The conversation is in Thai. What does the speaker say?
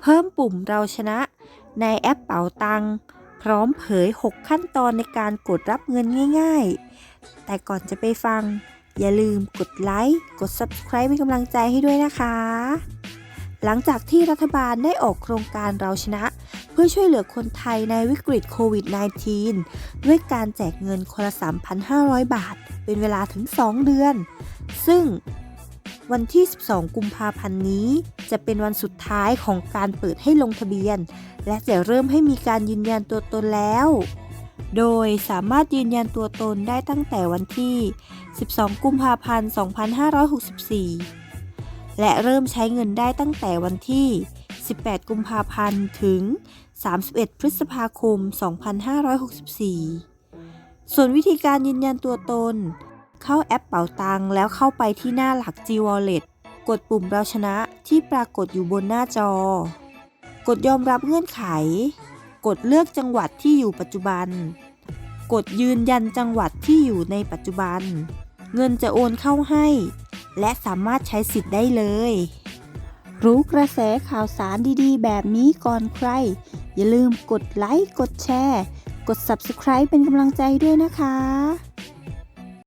เพิ่มปุ่มเราชนะ ในแอปเป๋าตัง พร้อมเผย 6 ขั้นตอนในการกดรับเงินง่าย ๆ แต่ก่อนจะไปฟัง อย่าลืมกดไลค์ กด Subscribe เป็นกำลังใจให้ด้วยนะคะ หลังจากที่รัฐบาลได้ออกโครงการเราชนะ เพื่อช่วยเหลือคนไทยในวิกฤตโควิด -19 ด้วยการแจกเงินคนละ 3,500 บาท เป็นเวลาถึง 2 เดือน ซึ่งวันที่ 12 กุมภาพันธ์นี้ จะเป็นวันสุดท้ายของการเปิดให้ลงทะเบียน และจะเริ่มให้มีการยืนยันตัวตนแล้ว โดยสามารถยืนยันตัวตนได้ตั้งแต่วันที่ 12 กุมภาพันธ์ 2564 และเริ่มใช้เงินได้ตั้งแต่วันที่ 18 กุมภาพันธ์ถึง 31 พฤษภาคม 2564 ส่วนวิธีการยืนยันตัวตน เข้าแอปเป๋าตังแล้วเข้าไปที่หน้าหลัก G Wallet กดปุ่มเราชนะที่ปรากฏอยู่บนหน้าจอ กดยอมรับเงื่อนไข กดเลือกจังหวัดที่อยู่ปัจจุบัน กดยืนยันจังหวัดที่อยู่ในปัจจุบัน เงินจะโอนเข้าให้ และสามารถใช้สิทธิ์ได้เลย รู้กระแสข่าวสารดีๆ แบบนี้ก่อนใคร อย่าลืมกดไลค์ กดแชร์ กด Subscribe เป็นกำลังใจด้วยนะคะ